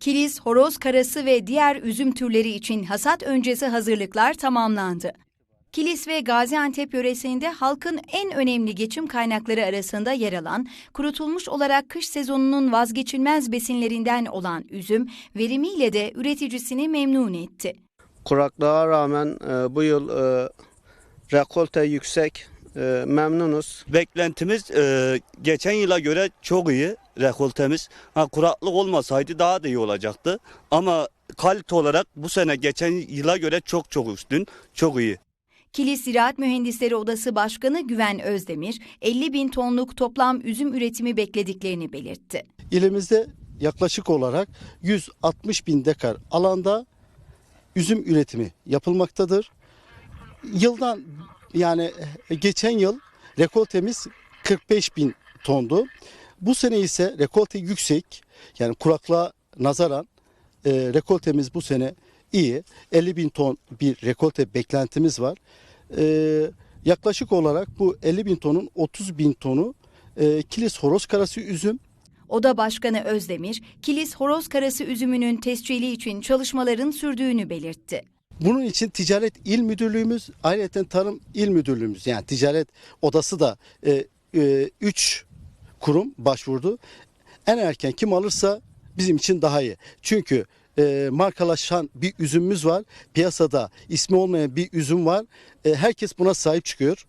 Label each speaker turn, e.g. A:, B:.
A: Kilis, horoz karası ve diğer üzüm türleri için hasat öncesi hazırlıklar tamamlandı. Kilis ve Gaziantep yöresinde halkın en önemli geçim kaynakları arasında yer alan, kurutulmuş olarak kış sezonunun vazgeçilmez besinlerinden olan üzüm, verimiyle de üreticisini memnun etti.
B: Kuraklığa rağmen e, bu yıl e, rekolte yüksek. E, memnunuz.
C: Beklentimiz e, geçen yıla göre çok iyi rekoltemiz. Ha, kuraklık olmasaydı daha da iyi olacaktı. Ama kalite olarak bu sene geçen yıla göre çok çok üstün, çok iyi.
A: Kilis Ziraat Mühendisleri Odası Başkanı Güven Özdemir, 50 bin tonluk toplam üzüm üretimi beklediklerini belirtti.
D: İlimizde yaklaşık olarak 160 bin dekar alanda üzüm üretimi yapılmaktadır. Yıldan yani geçen yıl rekoltemiz 45 bin tondu. Bu sene ise rekolte yüksek yani kuraklığa nazaran e, rekoltemiz bu sene iyi. 50 bin ton bir rekolte beklentimiz var. E, yaklaşık olarak bu 50 bin tonun 30 bin tonu e, kilis horoz karası üzüm,
A: Oda Başkanı Özdemir, Kilis horoz karası üzümünün tescili için çalışmaların sürdüğünü belirtti.
D: Bunun için Ticaret İl Müdürlüğümüz, ayrıca Tarım İl Müdürlüğümüz yani ticaret odası da 3 kurum başvurdu. En erken kim alırsa bizim için daha iyi. Çünkü e, markalaşan bir üzümümüz var. Piyasada ismi olmayan bir üzüm var. E, herkes buna sahip çıkıyor.